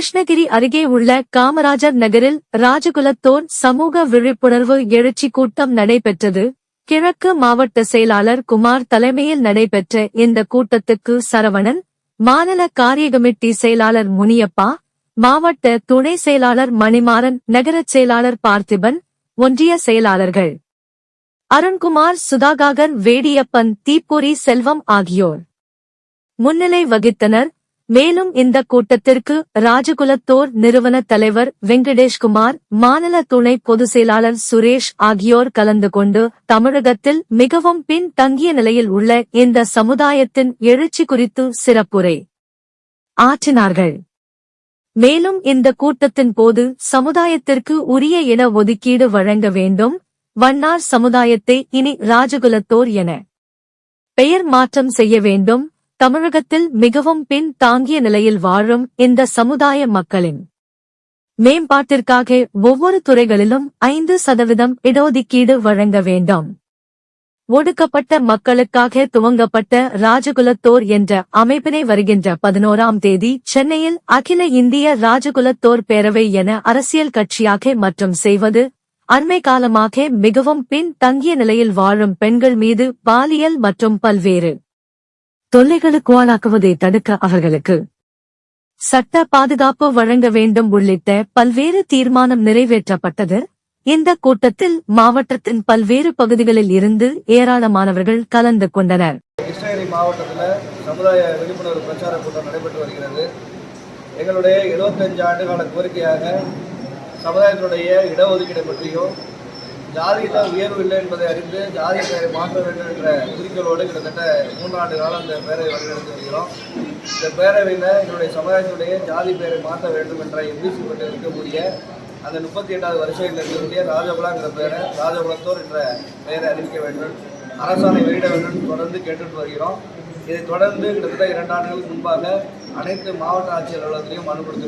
கிருஷ்ணகிரி அருகே உள்ள காமராஜர் நகரில் ராஜகுலத்தோர் சமூக விழிப்புணர்வு எழுச்சி கூட்டம் நடைபெற்றது. கிழக்கு மாவட்ட செயலாளர் குமார் தலைமையில் நடைபெற்ற இந்த கூட்டத்துக்கு சரவணன் மாநில காரிய கமிட்டி செயலாளர் முனியப்பா மாவட்ட துணை செயலாளர் மணிமாறன் நகரச் செயலாளர் பார்த்திபன் ஒன்றிய செயலாளர்கள் அருண்குமார் சுதாகாகர் வேடியப்பன் தீப்பொறி செல்வம் ஆகியோர் முன்னிலை வகித்தனர். மேலும் இந்த கூட்டத்திற்கு ராஜகுலத்தோர் நிறுவன தலைவர் வெங்கடேஷ்குமார் மாநில துணை பொதுச் செயலாளர் சுரேஷ் ஆகியோர் கலந்து கொண்டு தமிழகத்தில் மிகவும் பின் தங்கிய நிலையில் உள்ள இந்த சமுதாயத்தின் எழுச்சி குறித்து சிறப்புரை ஆற்றினார்கள். மேலும் இந்த கூட்டத்தின் போது சமுதாயத்திற்கு உரிய இன ஒதுக்கீடு வழங்க வேண்டும் வண்ணார் சமுதாயத்தை இனி ராஜகுலத்தோர் என பெயர் மாற்றம் செய்ய வேண்டும் தமிழகத்தில் மிகவும் பின் தாங்கிய நிலையில் வாழும் இந்த சமுதாய மக்களின் மேம்பாட்டிற்காக ஒவ்வொரு துறைகளிலும் ஐந்து சதவீதம் இடஒதுக்கீடு வழங்க வேண்டும். ஒடுக்கப்பட்ட மக்களுக்காக துவங்கப்பட்ட ராஜகுலத்தோர் என்ற அமைப்பினை வருகின்ற பதினோராம் தேதி சென்னையில் அகில இந்திய ராஜகுலத்தோர் பேரவை என அரசியல் கட்சியாக மற்றும் செய்வது அண்மை காலமாக மிகவும் பின் தங்கிய நிலையில் வாழும் பெண்கள் மீது பாலியல் மற்றும் பல்வேறு தொல்லைகளுக்கு ஆளாக்குவதை தடுக்க அவர்களுக்கு சட்ட பாதுகாப்பு வழங்க வேண்டும் உள்ளிட்ட பல்வேறு தீர்மானம் நிறைவேற்றப்பட்டது. இந்த கூட்டத்தில் மாவட்டத்தின் பல்வேறு பகுதிகளில் இருந்து ஏராளமானவர்கள் கலந்து கொண்டனர். கிருஷ்ணகிரி மாவட்டத்தில் சமுதாய விழிப்புணர்வு பிரச்சார கூட்டம் நடைபெற்று வருகிறது. எங்களுடைய 75 ஆண்டுகால கோரிக்கையாக சமுதாயத்தினுடைய இடஒதுக்கீடு பற்றியும் ஜாதியில் உயர்வு இல்லை என்பதை அறிந்து ஜாதி பெயரை மாற்ற வேண்டும் என்ற குறிக்கோளோடு கிட்டத்தட்ட மூன்றாண்டு காலம் இந்த பேரவை வழிநடத்தி வருகிறோம். இந்த பேரவையில் எங்களுடைய சமுதாயத்துடைய ஜாதி பெயரை மாற்ற வேண்டும் என்ற எம்பிசி பட்டு இருக்கக்கூடிய அந்த முப்பத்தி எட்டாவது வருஷத்தில் இருக்கக்கூடிய என்ற பெயரை ராஜகுலத்தோர் என்ற பெயரை அறிவிக்க வேண்டும் அரசாணை வெளியிட வேண்டும் தொடர்ந்து கேட்டுட்டு வருகிறோம். இதை தொடர்ந்து கிட்டத்தட்ட இரண்டு ஆண்டுகளுக்கு முன்பாக அனைத்து மாவட்ட ஆட்சியர் அலுவலகத்திலையும் மனு கொடுத்து